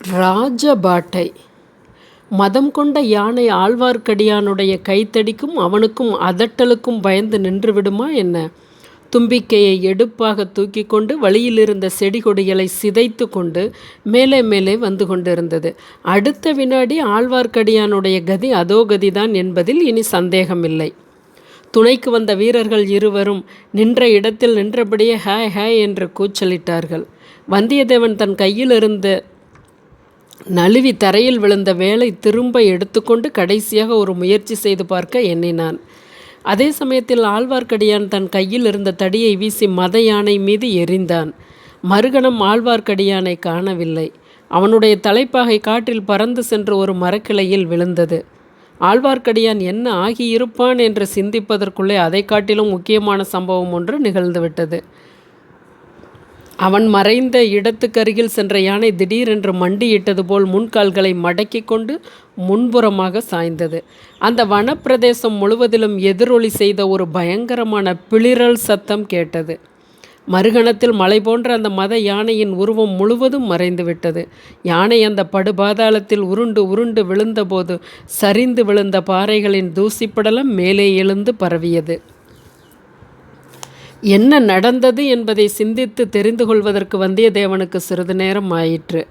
ராஜபாட்டை. மதம் கொண்ட யானை ஆழ்வார்க்கடியானுடைய கைத்தடிக்கும் அவனுக்கும் அதட்டலுக்கும் பயந்து நின்று விடுமா என்ன? தும்பிக்கையை எடுப்பாக தூக்கி கொண்டு வழியிலிருந்த செடி கொடிகளை சிதைத்து கொண்டு மேலே மேலே வந்து கொண்டிருந்தது. அடுத்த வினாடி ஆழ்வார்க்கடியானுடைய கதி அதோ கதிதான் என்பதில் இனி சந்தேகமில்லை. துணைக்கு வந்த வீரர்கள் இருவரும் நின்ற இடத்தில் நின்றபடியே ஹே ஹே என்று கூச்சலிட்டார்கள். வந்தியத்தேவன் தன் கையில் இருந்த நழுவி தரையில் விழுந்த வேலை திரும்ப எடுத்துக்கொண்டு கடைசியாக ஒரு முயற்சி செய்து பார்க்க எண்ணினான். அதே சமயத்தில் ஆழ்வார்க்கடியான் தன் கையில் இருந்த தடியை வீசி மத யானை மீது எரிந்தான் மறுகணம் ஆழ்வார்க்கடியானை காணவில்லை. அவனுடைய தலைப்பாகை காற்றில் பறந்து சென்று ஒரு மரக்கிளையில் விழுந்தது. ஆழ்வார்க்கடியான் என்ன ஆகியிருப்பான் என்று சிந்திப்பதற்குள்ளே அதை காட்டிலும் முக்கியமான சம்பவம் ஒன்று நிகழ்ந்துவிட்டது. அவன் மறைந்த இடத்துக்கருகில் சென்ற யானை திடீரென்று மண்டியிட்டது போல் முன்கால்களை மடக்கி கொண்டு முன்புறமாக சாய்ந்தது. அந்த வனப்பிரதேசம் முழுவதிலும் எதிரொலி செய்த ஒரு பயங்கரமான பிளிரல் சத்தம் கேட்டது. மறுகணத்தில் மலை போன்ற அந்த மத யானையின் உருவம் முழுவதும் மறைந்துவிட்டது யானை அந்த படுபாதாளத்தில் உருண்டு உருண்டு விழுந்தபோது சரிந்து விழுந்த பாறைகளின் தூசிப்படலம் மேலே எழுந்து பரவியது. என்ன நடந்தது என்பதை சிந்தித்து தெரிந்து கொள்வதற்கு வந்தியத்தேவனுக்கு சிறிது நேரம் ஆயிற்று.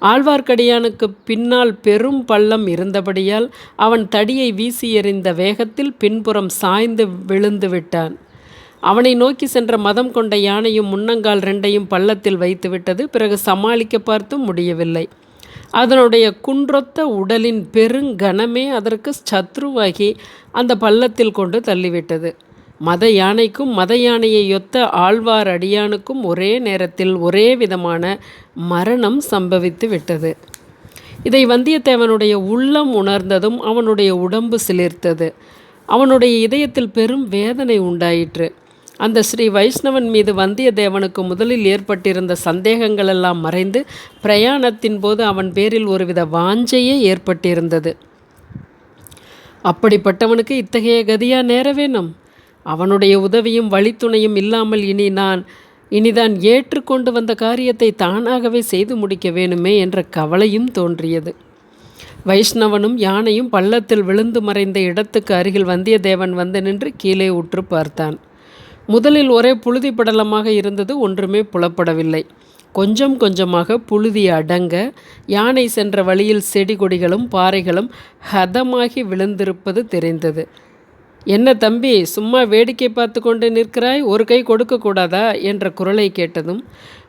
ஆழ்வார்க்கடியானுக்கு பின்னால் பெரும் பள்ளம் இருந்தபடியால் அவன் தடியை வீசி எறிந்த வேகத்தில் பின்புறம் சாய்ந்து விழுந்து விட்டான். அவனை நோக்கி சென்ற மதம் கொண்ட யானையும் முன்னங்கால் ரெண்டையும் பள்ளத்தில் வைத்துவிட்டது பிறகு சமாளிக்க பார்த்தும் முடியவில்லை. அதனுடைய குன்றொத்த உடலின் பெருங்கனமே அதற்கு சத்ருவாகி அந்த பள்ளத்தில் கொண்டு தள்ளிவிட்டது. மத யானைக்கும் மத யானையை ஒத்த ஆழ்வார் அடியானுக்கும் ஒரே நேரத்தில் ஒரே விதமான மரணம் சம்பவித்து விட்டது. இதை வந்தியத்தேவனுடைய உள்ளம் உணர்ந்ததும் அவனுடைய உடம்பு சிலிர்த்தது. அவனுடைய இதயத்தில் பெரும் வேதனை உண்டாயிற்று. அந்த ஸ்ரீ வைஷ்ணவன் மீது வந்தியத்தேவனுக்கு முதலில் ஏற்பட்டிருந்த சந்தேகங்களெல்லாம் மறைந்து பிரயாணத்தின் போது அவன் பேரில் ஒருவித வாஞ்சையே ஏற்பட்டிருந்தது. அப்படிப்பட்டவனுக்கு இத்தகைய கதியா நேர வேணும்? அவனுடைய உதவியும் வழித்துணையும் இல்லாமல் இனி நான் இனிதான் ஏற்றுக்கொண்டு வந்த காரியத்தை தானாகவே செய்து முடிக்க வேணுமே என்ற கவலையும் தோன்றியது. வைஷ்ணவனும் யானையும் பள்ளத்தில் விழுந்து மறைந்த இடத்துக்கு அருகில் வந்தியத்தேவன் வந்து நின்று கீழே உற்று பார்த்தான். முதலில் ஒரே புழுதி படலமாக இருந்தது ஒன்றுமே புலப்படவில்லை. கொஞ்சம் கொஞ்சமாக புழுதி அடங்க யானை சென்ற வழியில் செடி கொடிகளும் பாறைகளும் ஹதமாகி விழுந்திருப்பது தெரிந்தது. என்ன தம்பி சும்மா வேடிக்கை பார்த்து கொண்டு நிற்கிறாய்? ஒரு கை கொடுக்கக்கூடாதா என்ற குரலை கேட்டதும்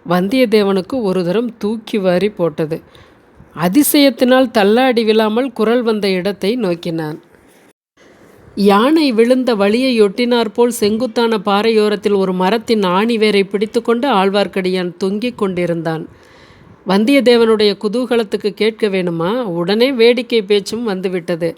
வந்தியத்தேவனுக்கு ஒரு தரம் தூக்கி வாரி போட்டது. அதிசயத்தினால் தள்ளாடி விழாமல் குரல் வந்த இடத்தை நோக்கினான். யானை விழுந்த வழியை ஒட்டினாற்போல் செங்குத்தான பாறையோரத்தில் ஒரு மரத்தின் ஆணி வேரை பிடித்துக்கொண்டு ஆழ்வார்க்கடியான் தொங்கிக் கொண்டிருந்தான். வந்தியத்தேவனுடைய குதூகலத்துக்கு கேட்க வேணுமா? உடனே வேடிக்கை பேச்சும் வந்துவிட்டது.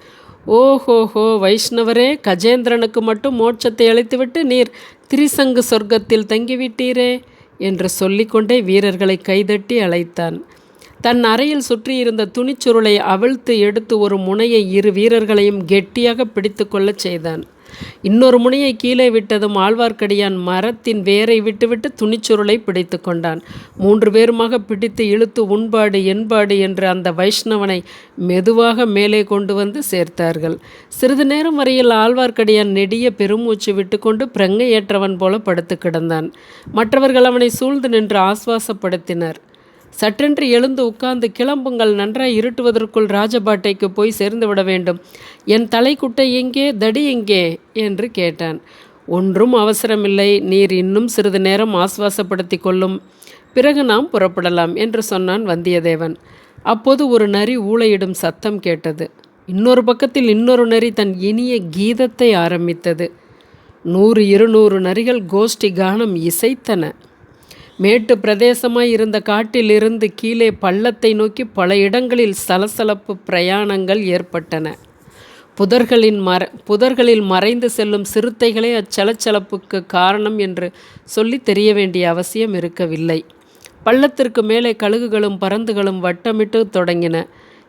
ஓஹோஹோ வைஷ்ணவரே கஜேந்திரனுக்கு மட்டும் மோட்சத்தை அளித்துவிட்டு நீர் திரிசங்கு சொர்க்கத்தில் தங்கிவிட்டீரே என்று சொல்லிக்கொண்டே வீரர்களை கைதட்டி அழைத்தான். தன் அறையில் சுற்றியிருந்த துணிச்சுருளை அவிழ்த்து எடுத்து ஒரு முனையை இரு வீரர்களையும் கெட்டியாக பிடித்து கொள்ளச் செய்தான். இன்னொரு முனையை கீழே விட்டதும் ஆழ்வார்க்கடியான் மரத்தின் வேரை விட்டுவிட்டு துணிச்சுருளை பிடித்து கொண்டான். மூன்று பேருமாக பிடித்து இழுத்து உண்பாடு என்பாடு என்று அந்த வைஷ்ணவனை மெதுவாக மேலே கொண்டு வந்து சேர்த்தார்கள். சிறிது நேரம் வரையில் ஆழ்வார்க்கடியான் நெடிய பெருமூச்சு விட்டுக்கொண்டு பிரங்கையேற்றவன் போல படுத்து கிடந்தான். மற்றவர்கள் அவனை சூழ்ந்து நின்று ஆஸ்வாசப்படுத்தினர். சற்றென்று எழுந்து உட்கார்ந்து கிளம்புங்கள் நன்றாய் இருட்டுவதற்குள் ராஜபாட்டைக்கு போய் சேர்ந்து விட வேண்டும். என் தலைக்குட்டை எங்கே தடி எங்கே? என்று கேட்டான். ஒன்றும் அவசரமில்லை நீர் இன்னும் சிறிது நேரம் ஆஸ்வாசப்படுத்தி கொள்ளும். பிறகு நாம் புறப்படலாம் என்று சொன்னான் வந்தியத்தேவன். அப்போது ஒரு நரி ஊளையிடும் சத்தம் கேட்டது. இன்னொரு பக்கத்தில் இன்னொரு நரி தன் இனிய கீதத்தை ஆரம்பித்தது. நூறு இருநூறு நரிகள் கோஷ்டி கானம் இசைத்தன. மேட்டு பிரதேசமாய் இருந்த காட்டிலிருந்து கீழே பள்ளத்தை நோக்கி பல இடங்களில் சலசலப்பு பிரயாணங்கள் ஏற்பட்டன. புதர்களின் மற புதர்களில் மறைந்து செல்லும் சிறுத்தைகளே அச்சலச்சலப்புக்கு காரணம் என்று சொல்லி தெரிய வேண்டிய அவசியம் இருக்கவில்லை. பள்ளத்திற்கு மேலே கழுகுகளும் பறந்துகளும் வட்டமிட்டு தொடங்கின.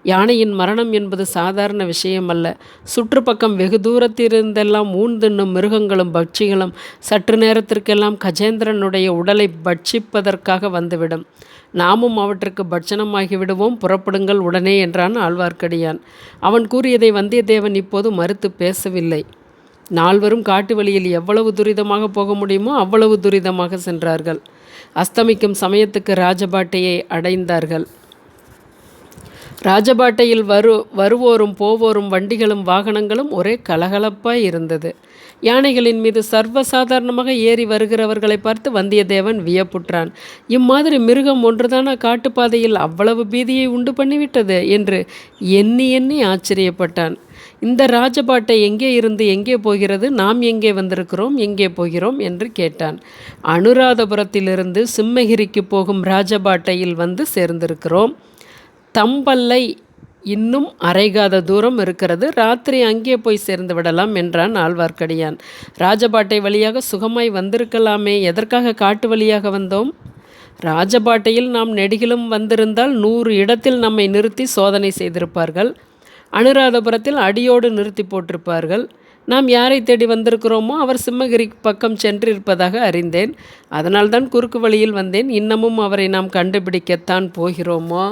யானையின் மரணம் என்பது சாதாரண விஷயமல்ல. சுற்றுப்பக்கம் வெகு தூரத்திலிருந்தெல்லாம் ஊன் தின்னும் மிருகங்களும் பட்சிகளும் சற்று நேரத்திற்கெல்லாம் கஜேந்திரனுடைய உடலை பட்சிப்பதற்காக வந்துவிடும். நாமும் அவற்றுக்கு பட்சணமாகி விடுவோம். புறப்படுங்கள் உடனே என்றான் ஆழ்வார்க்கடியான். அவன் கூறியதை வந்தியத்தேவன் இப்போது மறுத்து பேசவில்லை. நால்வரும் காட்டு வழியில் எவ்வளவு துரிதமாக போக முடியுமோ அவ்வளவு துரிதமாக சென்றார்கள். அஸ்தமிக்கும் சமயத்துக்கு ராஜபாட்டையை அடைந்தார்கள். ராஜபாட்டையில் வரு வருவோரும் போவோரும் வண்டிகளும் வாகனங்களும் ஒரே கலகலப்பாய் இருந்தது. யானைகளின் மீது சர்வசாதாரணமாக ஏறி வருகிறவர்களை பார்த்து வந்தியத்தேவன் வியப்புற்றான். இம்மாதிரி மிருகம் ஒன்றுதான காட்டுப்பாதையில் அவ்வளவு பீதியை உண்டு பண்ணிவிட்டது என்று எண்ணி எண்ணி ஆச்சரியப்பட்டான். இந்த ராஜபாட்டை எங்கே இருந்து எங்கே போகிறது? நாம் எங்கே வந்திருக்கிறோம்? எங்கே போகிறோம்? என்று கேட்டான். அனுராதபுரத்திலிருந்து சிம்மகிரிக்கு போகும் ராஜபாட்டையில் வந்து சேர்ந்திருக்கிறோம். தம்பல்லை இன்னும் அரைகாத தூரம் இருக்கிறது. ராத்திரி அங்கே போய் சேர்ந்து விடலாம் என்றான் ஆழ்வார்க்கடியான். ராஜபாட்டை வழியாக சுகமாய் வந்திருக்கலாமே. எதற்காக காட்டு வழியாக வந்தோம்? ராஜபாட்டையில் நாம் நெடுகிலும் வந்திருந்தால் நூறு இடத்தில் நம்மை நிறுத்தி சோதனை செய்திருப்பார்கள். அனுராதபுரத்தில் அடியோடு நிறுத்தி போட்டிருப்பார்கள். நாம் யாரை தேடி வந்திருக்கிறோமோ அவர் சிம்மகிரி பக்கம் சென்றிருப்பதாக அறிந்தேன். அதனால்தான் குறுக்கு வழியில் வந்தேன். இன்னமும் அவரை நாம் கண்டுபிடிக்கத்தான் போகிறோமோ?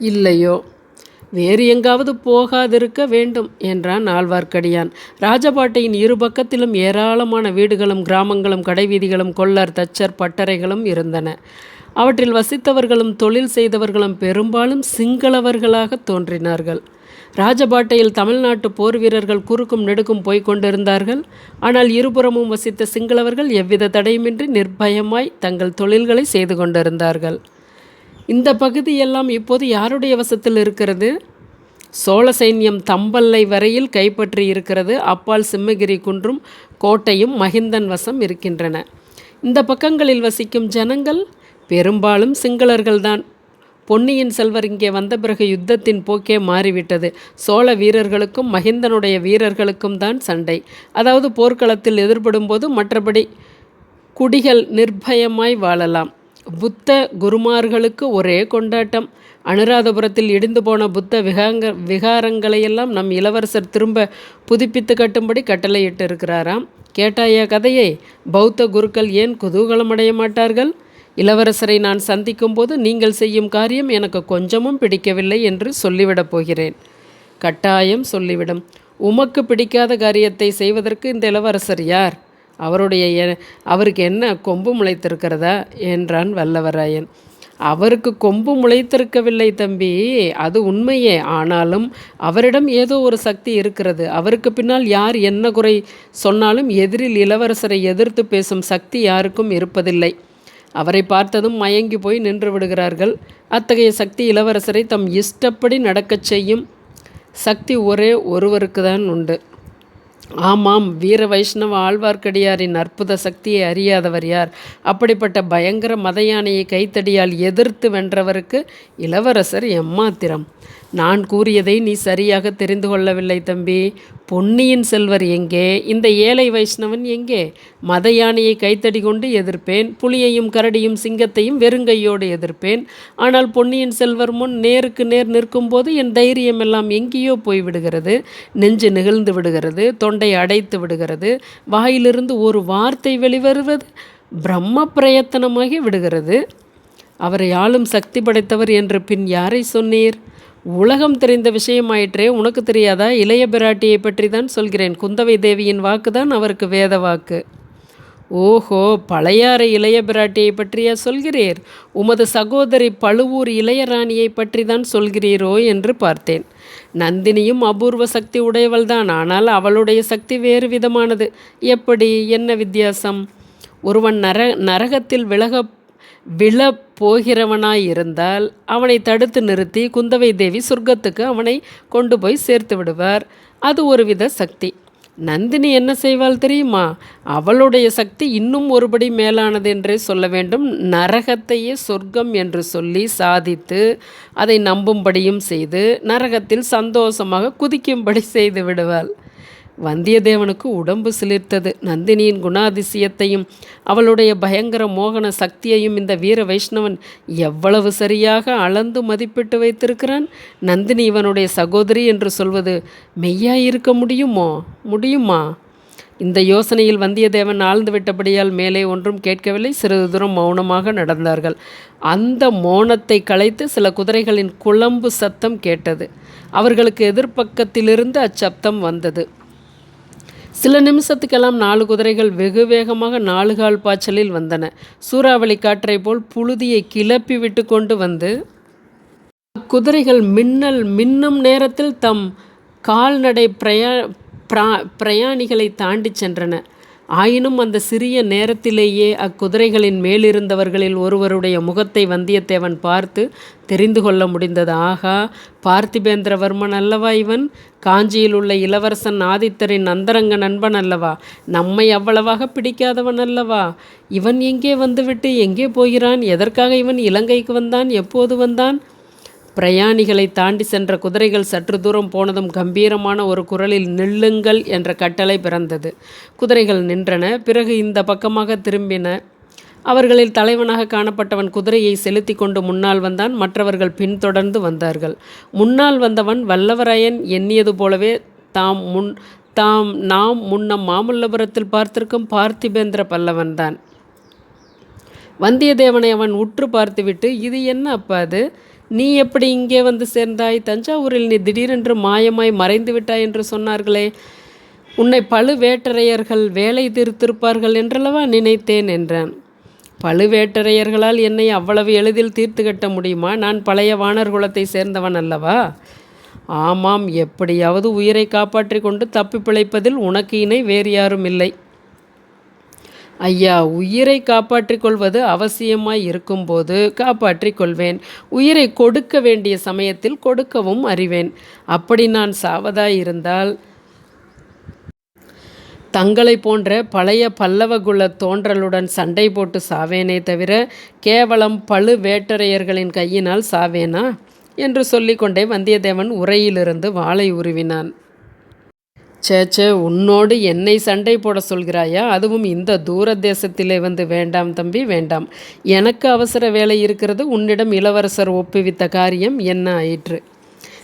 இல்லையோ? வேறு எங்காவது போகாதிருக்க வேண்டும் என்றான் ஆழ்வார்க்கடியான் ராஜபாட்டையின் இரு பக்கத்திலும் ஏராளமான வீடுகளும் கிராமங்களும் கடைவீதிகளும் கொள்ளர் தச்சர் பட்டறைகளும் இருந்தன. அவற்றில் வசித்தவர்களும் தொழில் செய்தவர்களும் பெரும்பாலும் சிங்களவர்களாக தோன்றினார்கள். ராஜபாட்டையில் தமிழ்நாட்டு போர் வீரர்கள் குறுக்கும் நெடுக்கும் போய்க் கொண்டிருந்தார்கள். ஆனால் இருபுறமும் வசித்த சிங்களவர்கள் எவ்வித தடையுமின்றி நிர்பயமாய் தங்கள் தொழில்களை செய்து கொண்டிருந்தார்கள். இந்த பகுதியெல்லாம் இப்போது யாருடைய வசத்தில் இருக்கிறது? சோழ சைன்யம் தம்பல்லை வரையில் கைப்பற்றி இருக்கிறது. அப்பால் சிம்மகிரி குன்றும் கோட்டையும் மகிந்தன் வசம் இருக்கின்றன. இந்த பக்கங்களில் வசிக்கும் ஜனங்கள் பெரும்பாலும் சிங்களர்கள்தான். பொன்னியின் செல்வர் இங்கே வந்த பிறகு யுத்தத்தின் போக்கே மாறிவிட்டது. சோழ வீரர்களுக்கும் மகிந்தனுடைய வீரர்களுக்கும் தான் சண்டை. அதாவது போர்க்களத்தில் எதிர்படும் போது மற்றபடி குடிகள் நிர்பயமாய் வாழலாம். புத்த குருமார்களுக்கு ஒரே கொண்டாட்டம். அனுராதபுரத்தில் இடிந்து போன புத்த விகாங்க விகாரங்களையெல்லாம் நம் இளவரசர் திரும்ப புதுப்பித்து கட்டும்படி கட்டளையிட்டு இருக்கிறாராம் கேட்டாயா கதையை? பௌத்த குருக்கள் ஏன் குதூகலமடைய மாட்டார்கள்? இளவரசரை நான் சந்திக்கும் போது நீங்கள் செய்யும் காரியம் எனக்கு கொஞ்சமும் பிடிக்கவில்லை என்று சொல்லிவிடப் போகிறேன். கட்டாயம் சொல்லிவிடும். உமக்கு பிடிக்காத காரியத்தை செய்வதற்கு இந்த இளவரசர் யார்? அவருடைய அவருக்கு என்ன கொம்பு முளைத்திருக்கிறதா என்றான் வல்லவராயன். அவருக்கு கொம்பு முளைத்திருக்கவில்லை தம்பி அது உண்மையே. ஆனாலும் அவரிடம் ஏதோ ஒரு சக்தி இருக்கிறது. அவருக்கு பின்னால் யார் என்ன குறை சொன்னாலும் எதிரில் இளவரசரை எதிர்த்து பேசும் சக்தி யாருக்கும் இருப்பதில்லை. அவரை பார்த்ததும் மயங்கி போய் நின்று விடுகிறார்கள். அத்தகைய சக்தி இளவரசரை தம் இஷ்டப்படி நடக்கச் செய்யும் சக்தி ஒரே ஒருவருக்கு தான் உண்டு. ஆமாம் வீர வைஷ்ணவ ஆழ்வார்க்கடியாரின் அற்புத சக்தியை அறியாதவர் யார்? அப்படிப்பட்ட பயங்கர மத யானையை கைத்தடியால் எதிர்த்து வென்றவருக்கு இளவரசர் எம்மாத்திரம். நான் கூறியதை நீ சரியாக தெரிந்து கொள்ளவில்லை தம்பி. பொன்னியின் செல்வர் எங்கே? இந்த ஏழை வைஷ்ணவன் எங்கே? மத யானையை கைத்தடி கொண்டு எதிர்ப்பேன். புலியையும் கரடியும் சிங்கத்தையும் வெறுங்கையோடு எதிர்ப்பேன். ஆனால் பொன்னியின் செல்வர் முன் நேருக்கு நேர் நிற்கும்போது என் தைரியம் எல்லாம் எங்கேயோ போய்விடுகிறது. நெஞ்சு நிகழ்ந்து விடுகிறது. தொண்டை அடைத்து விடுகிறது. வாயிலிருந்து ஒரு வார்த்தை வெளிவருவது பிரம்ம பிரயத்தனமாகி விடுகிறது. அவரை ஆளும் சக்தி படைத்தவர் என்று பின் யாரை சொன்னீர்? உலகம் தெரிந்த விஷயமாயிற்றே உனக்கு தெரியாதா? இளைய பிராட்டியை பற்றி தான் சொல்கிறேன். குந்தவை தேவியின் வாக்கு தான் அவருக்கு வேத வாக்கு. ஓஹோ பழையாறை இளைய பிராட்டியை பற்றியா சொல்கிறீர்? உமது சகோதரி பழுவூர் இளையராணியை பற்றி தான் சொல்கிறீரோ என்று பார்த்தேன். நந்தினியும் அபூர்வ சக்தி உடையவள்தான். ஆனால் அவளுடைய சக்தி வேறு விதமானது. எப்படி? என்ன வித்தியாசம்? ஒருவன் நர நரகத்தில் விலக விழப் போகிறவனாயிருந்தால் அவனை தடுத்து நிறுத்தி குந்தவை தேவி சொர்க்கத்துக்கு அவனை கொண்டு போய் சேர்த்து விடுவார். அது ஒருவித சக்தி. நந்தினி என்ன செய்வாள் தெரியுமா? அவளுடைய சக்தி இன்னும் ஒருபடி மேலானது என்றே சொல்ல வேண்டும். நரகத்தையே சொர்க்கம் என்று சொல்லி சாதித்து அதை நம்பும்படியும் செய்து நரகத்தில் சந்தோஷமாக குதிக்கும்படி செய்து விடுவாள். வந்தியத்தேவனுக்கு உடம்பு சிலிர்த்தது. நந்தினியின் குணாதிசயத்தையும் அவளுடைய பயங்கர மோகன சக்தியையும் இந்த வீர வைஷ்ணவன் எவ்வளவு சரியாக அளந்து மதிப்பிட்டு வைத்திருக்கிறான்? நந்தினி இவனுடைய சகோதரி என்று சொல்வது மெய்யாயிருக்க முடியுமோ? முடியுமா? இந்த யோசனையில் வந்தியத்தேவன் ஆழ்ந்து விட்டபடியால் மேலே ஒன்றும் கேட்கவில்லை. சிறிது தூரம் மௌனமாக நடந்தார்கள். அந்த மௌனத்தை கலைத்து சில குதிரைகளின் குழம்பு சத்தம் கேட்டது. அவர்களுக்கு எதிர்ப்பக்கத்திலிருந்து அச்சப்தம் வந்தது. சில நிமிஷத்துக்கெல்லாம் நாலு குதிரைகள் வெகு வேகமாக நாலு கால் பாய்ச்சலில் வந்தன. சூறாவளி காற்றை போல் புழுதியை கிளப்பி விட்டு கொண்டு வந்து குதிரைகள் மின்னல் மின்னும் நேரத்தில் தம் கால்நடை பிரயா பிரா பிரயாணிகளை தாண்டி சென்றன. ஆயினும் அந்த சிறிய நேரத்திலேயே அக்குதிரைகளின் மேலிருந்தவர்களில் ஒருவருடைய முகத்தை வந்தியத்தேவன் பார்த்து தெரிந்து கொள்ள முடிந்தது. ஆகா பார்த்திபேந்திரவர்மன் அல்லவா இவன்? காஞ்சியில் உள்ள இளவரசன் ஆதித்தரின் அந்தரங்க நண்பன் அல்லவா? நம்மை அவ்வளவாக பிடிக்காதவன் அல்லவா? இவன் எங்கே வந்துவிட்டு எங்கே போகிறான்? எதற்காக இவன் இலங்கைக்கு வந்தான்? எப்போது வந்தான்? பிரயாணிகளை தாண்டி சென்ற குதிரைகள் சற்று தூரம் போனதும் கம்பீரமான ஒரு குரலில் நில்லுங்கள் என்ற கட்டளை பிறந்தது. குதிரைகள் நின்றன. பிறகு இந்த பக்கமாக திரும்பின அவர்களில் தலைவனாக காணப்பட்டவன் குதிரையை செலுத்தி கொண்டு முன்னால் வந்தான். மற்றவர்கள் பின்தொடர்ந்து வந்தார்கள். முன்னால் வந்தவன் வல்லவராயன் எண்ணியது போலவே தாம் முன் தாம் நாம் முன்னம் மாமல்லபுரத்தில் பார்த்திருக்கும் பார்த்திபேந்திர பல்லவன்தான் வந்தியத்தேவனை அவன் உற்று பார்த்துவிட்டு இது என்ன அப்பா அது? நீ எப்படி இங்கே வந்து சேர்ந்தாய்? தஞ்சாவூரில் நீ திடீரென்று மாயமாய் மறைந்து விட்டாய் என்று சொன்னார்களே. உன்னை பழுவேட்டரையர்கள் வேலை தீர்த்திருப்பார்கள் என்றல்லவா நினைத்தேன் என்றான். பழுவேட்டரையர்களால் என்னை அவ்வளவு எளிதில் தீர்த்து கட்ட முடியுமா? நான் பழைய வானர் குலத்தை சேர்ந்தவன் அல்லவா? ஆமாம் எப்படியாவது உயிரை காப்பாற்றி கொண்டு தப்பி பிழைப்பதில் உனக்கு இணை வேறு யாரும் இல்லை. ஐயா உயிரை காப்பாற்றிக் கொள்வது அவசியமாய் இருக்கும்போது காப்பாற்றிக் கொள்வேன் உயிரை கொடுக்க வேண்டிய சமயத்தில் கொடுக்கவும் அறிவேன். அப்படி நான் சாவதாய் இருந்தால் தங்களை போன்ற பழைய பல்லவகுல தோன்றலுடன் சண்டை போட்டு சாவேனே தவிர கேவலம் பழு வேட்டரையர்களின் கையினால் சாவேனா? என்று சொல்லிக்கொண்டே வந்தியத்தேவன் உரையிலிருந்து வாளை உருவினான். சேச்சே உன்னோடு என்னை சண்டை போட சொல்கிறாயா? அதுவும் இந்த தூர தேசத்திலே வந்து வேண்டாம் தம்பி வேண்டாம். எனக்கு அவசர வேலை இருக்கிறது உன்னிடம் இளவரசர் ஒப்புவித்த காரியம் என்ன ஆயிற்று?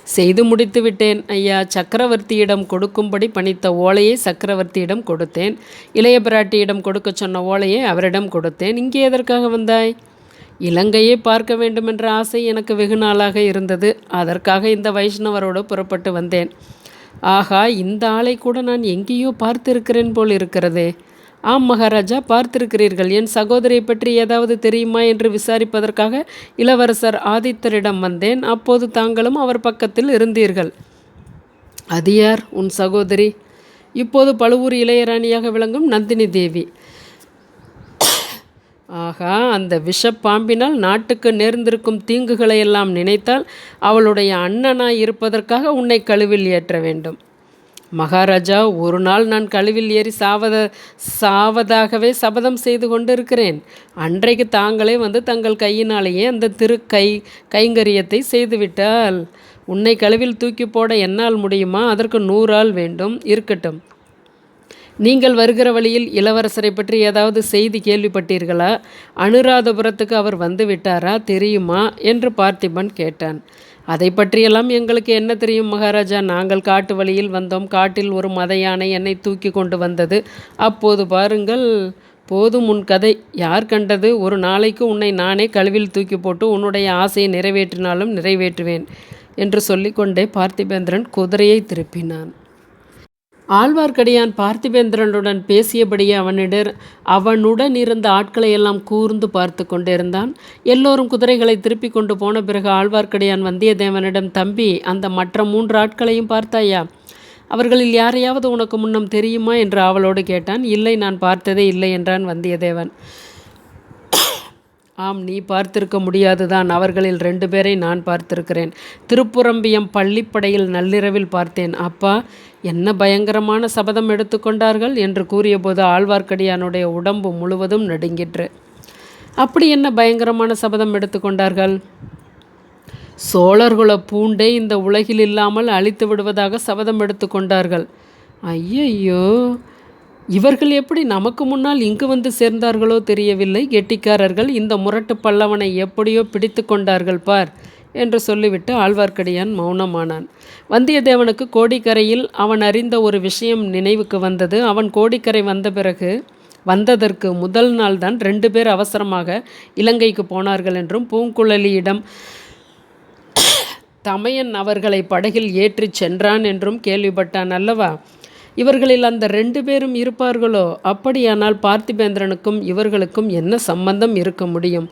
செய்து முடித்து விட்டேன் ஐயா. சக்கரவர்த்தியிடம் கொடுக்கும்படி பணித்த ஓலையை சக்கரவர்த்தியிடம் கொடுத்தேன். இளைய பிராட்டியிடம் கொடுக்க சொன்ன ஓலையை அவரிடம் கொடுத்தேன். இங்கே எதற்காக வந்தாய்? இலங்கையை பார்க்க வேண்டுமென்ற ஆசை எனக்கு வெகு நாளாக இருந்தது. அதற்காக இந்த வைஷ்ணவரோடு புறப்பட்டு வந்தேன். ஆகா இந்த ஆளை கூட நான் எங்கேயோ பார்த்திருக்கிறேன் போல் இருக்கிறதே. ஆம் மகாராஜா பார்த்திருக்கிறீர்கள். என் சகோதரியை பற்றி ஏதாவது தெரியுமா என்று விசாரிப்பதற்காக இளவரசர் ஆதித்தரிடம் வந்தேன். அப்போது தாங்களும் அவர் பக்கத்தில் இருந்தீர்கள். அது யார்? உன் சகோதரி. இப்போது பழுவூர் இளையராணியாக விளங்கும் நந்தினி தேவி. ஆகா அந்த விஷப்பாம்பினால் நாட்டுக்கு நேர்ந்திருக்கும் தீங்குகளை எல்லாம் நினைத்தால் அவளுடைய அண்ணனாய் இருப்பதற்காக உன்னை கழுவில் ஏற்ற வேண்டும். மகாராஜா ஒரு நாள் நான் கழுவில் ஏறி சாவத சாவதாகவே சபதம் செய்து கொண்டிருக்கிறேன். அன்றைக்கு தாங்களே வந்து தங்கள் கையினாலேயே அந்த திரு கை கைங்கரியத்தை செய்துவிட்டால் உன்னை கழுவில் தூக்கி போட என்னால் முடியுமா? அதற்கு நூறால் வேண்டும். இருக்கட்டும். நீங்கள் வருகிற வழியில் இளவரசரை பற்றி ஏதாவது செய்தி கேள்விப்பட்டீர்களா? அனுராதபுரத்துக்கு அவர் வந்து விட்டாரா? தெரியுமா? என்று பார்த்திபன் கேட்டான். அதை பற்றியெல்லாம் எங்களுக்கு என்ன தெரியும் மகாராஜா? நாங்கள் காட்டு வழியில் வந்தோம். காட்டில் ஒரு மத யானை என்னை தூக்கி கொண்டு வந்தது. அப்போது பாருங்கள். போதும் உன் கதை. யார் கண்டது? ஒரு நாளைக்கு உன்னை நானே கழுவில் தூக்கி போட்டு உன்னுடைய ஆசையை நிறைவேற்றினாலும் நிறைவேற்றுவேன் என்று சொல்லிக்கொண்டே பார்த்திபேந்திரன் குதிரையை திருப்பினான். ஆழ்வார்க்கடியான் பார்த்திபேந்திரனுடன் பேசியபடியே அவனிடர் அவனுடன் இருந்த ஆட்களை எல்லாம் கூர்ந்து பார்த்து கொண்டிருந்தான். எல்லோரும் குதிரைகளை திருப்பி கொண்டு போன பிறகு ஆழ்வார்க்கடியான் வந்தியத்தேவனிடம் தம்பி அந்த மற்ற மூன்று ஆட்களையும் பார்த்தாயா? அவர்களில் யாரையாவது உனக்கு முன்னம் தெரியுமா? என்று அவளோடு கேட்டான். இல்லை நான் பார்த்ததே இல்லை என்றான் வந்தியத்தேவன். ஆம் நீ பார்த்திருக்க முடியாதுதான். அவர்களில் ரெண்டு பேரை நான் பார்த்திருக்கிறேன். திருப்புரம்பியம் பள்ளிப்படையில் நள்ளிரவில் பார்த்தேன். அப்பா என்ன பயங்கரமான சபதம் எடுத்துக்கொண்டார்கள் என்று கூறியபோது ஆழ்வார்க்கடியானுடைய உடம்பு முழுவதும் நடுங்கிற்று. அப்படி என்ன பயங்கரமான சபதம் எடுத்துக்கொண்டார்கள்? சோழர்குல பூண்டே இந்த உலகில் இல்லாமல் அழித்து விடுவதாக சபதம் எடுத்துக்கொண்டார்கள். ஐயையோ! இவர்கள் எப்படி நமக்கு முன்னால் இங்கு வந்து சேர்ந்தார்களோ தெரியவில்லை. கெட்டிக்காரர்கள் இந்த முரட்டு பல்லவனை எப்படியோ பிடித்து கொண்டார்கள் பார். என்று சொல்லிவிட்டு ஆழ்வார்க்கடியான் மௌனமானான். வந்தியத்தேவனுக்கு கோடிக்கரையில் அவன் அறிந்த ஒரு விஷயம் நினைவுக்கு வந்தது. அவன் கோடிக்கரை வந்த பிறகு வந்ததற்கு முதல் நாள் தான் ரெண்டு பேர் அவசரமாக இலங்கைக்கு போனார்கள் என்றும் பூங்குழலியிடம் தமையன் அவர்களை படகில் ஏற்றிச் சென்றான் என்றும் கேள்விப்பட்டான் அல்லவா? இவர்களில் அந்த ரெண்டு பேரும் இருப்பார்களோ? அப்படியானால் பார்த்திபேந்திரனுக்கும் இவர்களுக்கும் என்ன சம்பந்தம் இருக்க முடியும்?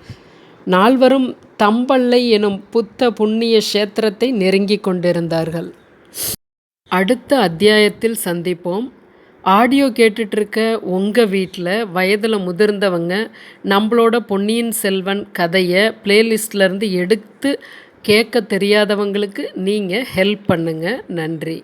நால்வரும் தம்பல்லை எனும் புத்த புண்ணிய கஷேத்திரத்தை நெருங்கி கொண்டிருந்தார்கள். அடுத்த அத்தியாயத்தில் சந்திப்போம். ஆடியோ கேட்டுட்ருக்க உங்கள் வீட்டில் வயதில் முதிர்ந்தவங்க நம்மளோட பொன்னியின் செல்வன் கதையை பிளேலிஸ்ட்லேருந்து எடுத்து கேட்க தெரியாதவங்களுக்கு நீங்கள் ஹெல்ப் பண்ணுங்கள் நன்றி.